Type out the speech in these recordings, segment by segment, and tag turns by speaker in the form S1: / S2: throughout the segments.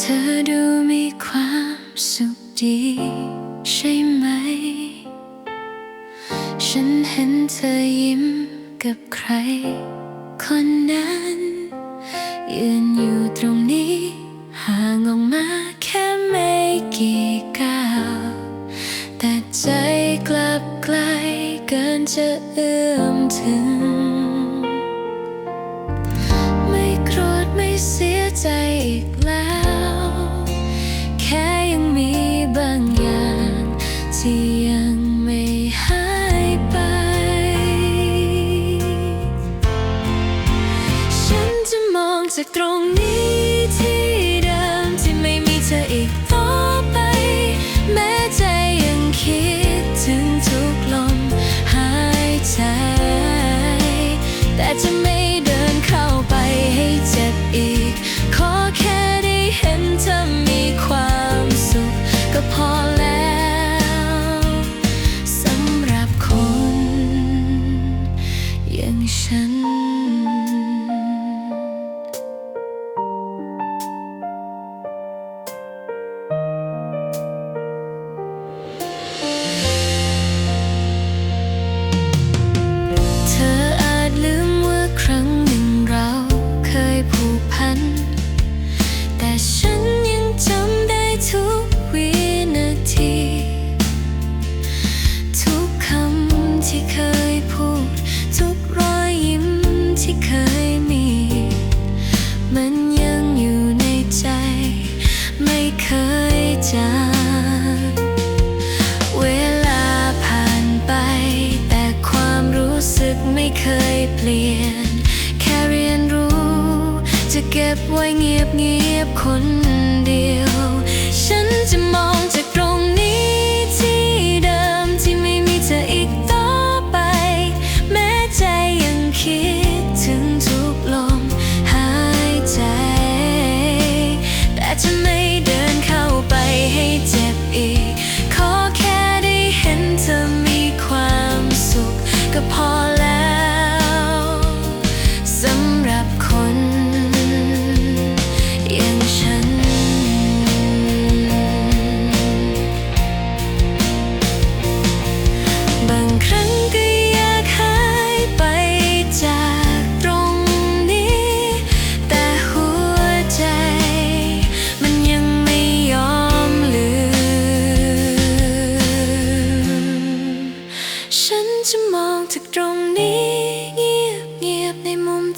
S1: ธอดูมีความสุขดีใช่ไหม ฉันเห็นเธอยิ้มกับใคร คนนั้น ยืนอยู่ตรงนี้ ห่างออกมาแค่ไม่กี่ก้าวแต่ใจกลับไกลเกินจะเอื้อมถึงไม่โกรธไม่เสียใจอีกแล้ว จ เคยเปลี่ยน แค่เรียนรู้ จะเก็บไว้เงียบเงียบๆคนเดียว ฉันจะมองจากตรงนี้ที่เดิมที่ไม่มีเธออีกต่อไป แม้ใจยังคิดถึงทุกลมหายใจ แต่จะไม่เดินเข้าไปให้เจ็บอีก ขอแค่ได้เห็นเธอมีความสุขก็พอ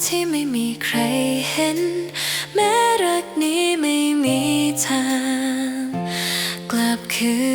S1: ที่ไม่มีใครเห็น แม้รักนี้ไม่มีทาง กลับคืน